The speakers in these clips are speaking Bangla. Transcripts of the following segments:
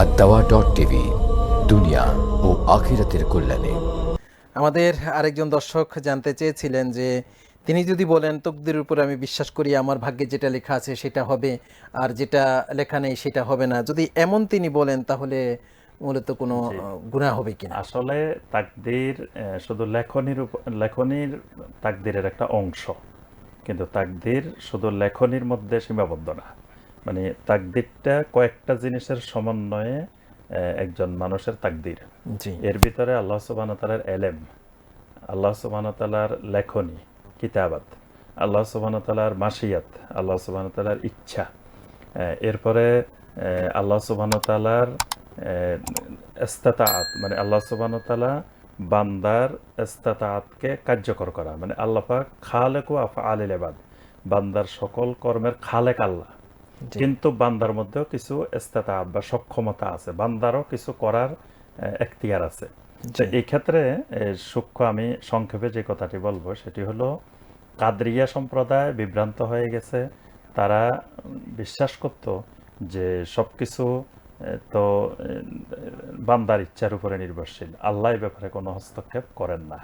আর দাওয়া ডট টিভি দুনিয়া ও আখিরাতের কল্যাণে। আমাদের আরেকজন দর্শক জানতে চেয়েছিলেন যে তিনি যদি বলেন তকদির উপর আমি বিশ্বাস করি আমার ভাগ্যে যেটা লেখা আছে সেটা হবে আর যেটা লেখা নেই সেটা হবে না। যদি এমন তিনি বলেন তাহলে মূলত কোনো গুণা হবে কিনা আসলে তাকদির শুধু লেখনির লেখনির তাকদিরের একটা অংশ কিন্তু তাকদির শুধু লেখনির মধ্যে সীমাবদ্ধ না। মানে তাকদিরটা কয়েকটা জিনিসের সমন্বয়ে একজন মানুষের তাকদির। জি। এর ভিতরে আল্লাহ সুবাহ তালার এলেম আল্লাহ সুবাহ তালার লেখনী কিতাবাত আল্লাহ সুবাহ তালার মাসিয়াত আল্লাহ সুবাহ তালার ইচ্ছা। এরপরে আল্লাহ সুবাহ তালার এস্তাতাত মানে আল্লাহ সুবাহ তালা বান্দার এস্তাতাতকে কার্যকর করা। মানে আল্লাহ খালেকু আফা আলিলেবাদ বান্দার সকল কর্মের খালেক আল্লাহ। কিন্তু বান্দার মধ্যেও কিছু এস্তাতাত বা সক্ষমতা আছে। বান্দারও কিছু করার এখতিয়ার আছে। এই ক্ষেত্রে সূক্ষ্ম আমি সংক্ষেপে যে কথাটি বলব সেটি হলো কাদরিয়া সম্প্রদায় বিভ্রান্ত হয়ে গেছে। তারা বিশ্বাস করত যে সবকিছু এ, তো বান্দার ইচ্ছার উপরে নির্ভরশীল। আল্লাহ এই ব্যাপারে কোনো হস্তক্ষেপ করেন না।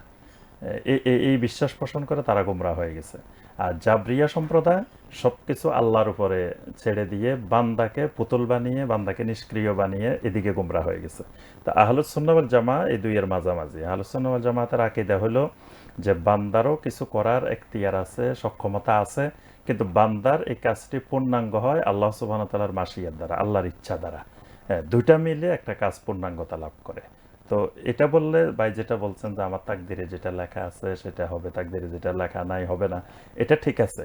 এই বিশ্বাস পোষণ করে তারা গুমরা হয়ে গেছে। আর জাবরিয়া সম্প্রদায় সবকিছু আল্লাহর উপরে ছেড়ে দিয়ে বান্দাকে পুতুল বানিয়ে, বান্দাকে নিষ্ক্রিয় বানিয়ে এদিকে গুমরা হয়ে গেছে। তা আহলুসন্নবল জামা এই দুইয়ের মাঝামাঝি। আহলুসন্নবল জামাতের আকিদা হলো যে বান্দারও কিছু করার এখতিয়ার আছে, সক্ষমতা আছে, কিন্তু বান্দার এই কাজটি পূর্ণাঙ্গ হয় আল্লাহ সুবাহ তালার মাসিয়ার দ্বারা, আল্লাহর ইচ্ছা দ্বারা। হ্যাঁ দুইটা মিলে একটা কাজ পূর্ণাঙ্গতা লাভ করে। তো এটা বললে ভাই যেটা বলছেন যে আমার তাকদিরে যেটা লেখা আছে সেটা হবে তাকদিরে যেটা লেখা নাই হবে না এটা ঠিক আছে।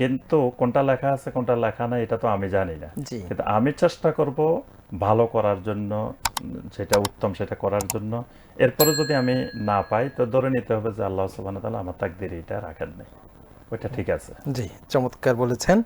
কিন্তু কোনটা লেখা আছে কোনটা লেখা নাই এটা তো আমি জানি না। কিন্তু আমি চেষ্টা করব ভালো করার জন্য সেটা উত্তম সেটা করার জন্য। এরপরে যদি আমি না পাই তো ধরে নিতে হবে যে আল্লাহ সুবাহ তাআলা আমার তাকদিরে এটা রাখেন নাই ওইটা ঠিক আছে। জি চমৎকার বলেছেন।